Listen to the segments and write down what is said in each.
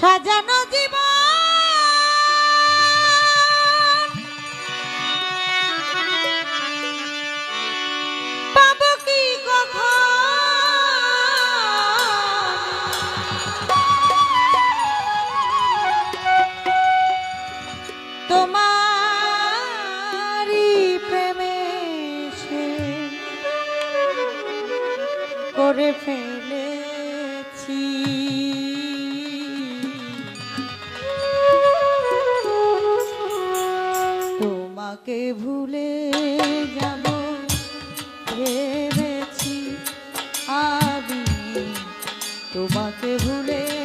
সাজানো জীবন। পাবো কি কখন? তোমারি প্রেমে করে ফেলেছি তোমাকে ভুলে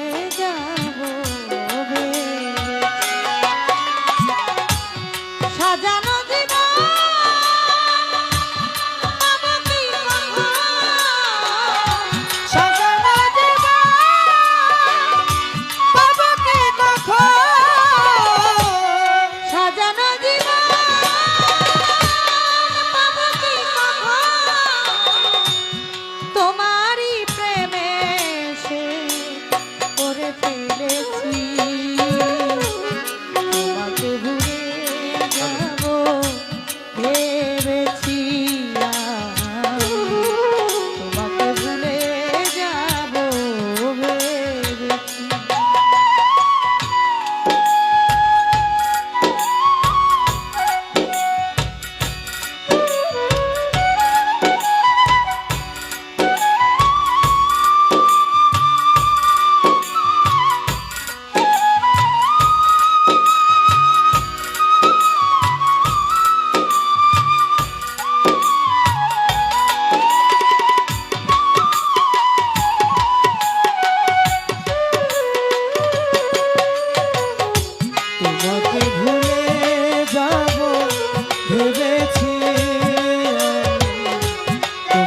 করে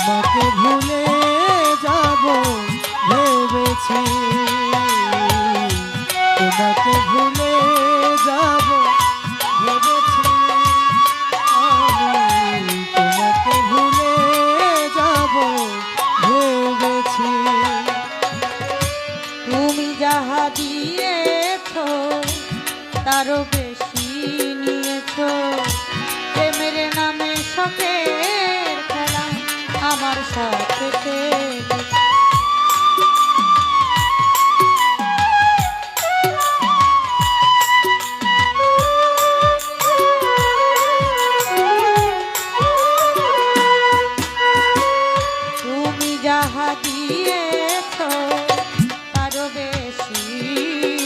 তোমাকে ভুলে যাব, ভেবেছি। তোমাকে ভুলে যাব, ভেবেছি। তোমাকে ভুলে যাব, ভেবেছি। তুমি যাহা দিয়েছ, তারও বেশি নিয়েছ। প্রেমের নামে খেলা আমার সাথে। তুমি যাহা দিয়েছ বেশি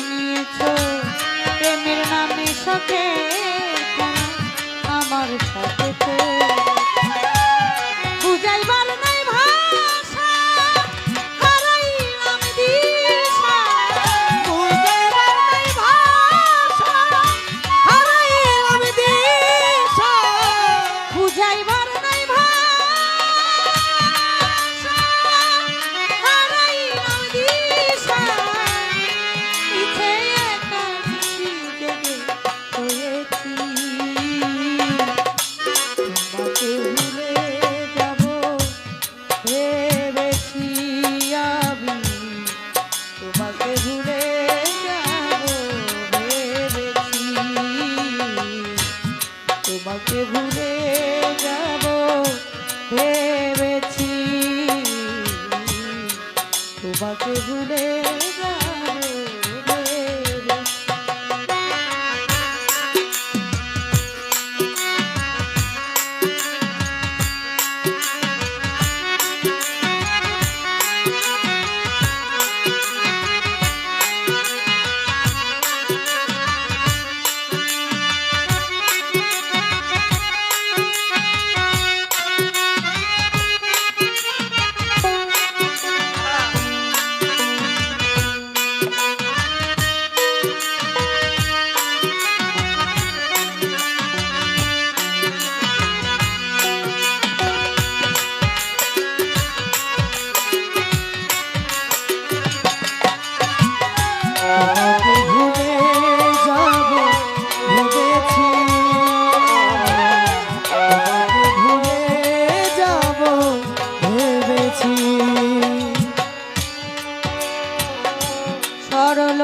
নিয়েছ প্রেমের নামে আমার সাথে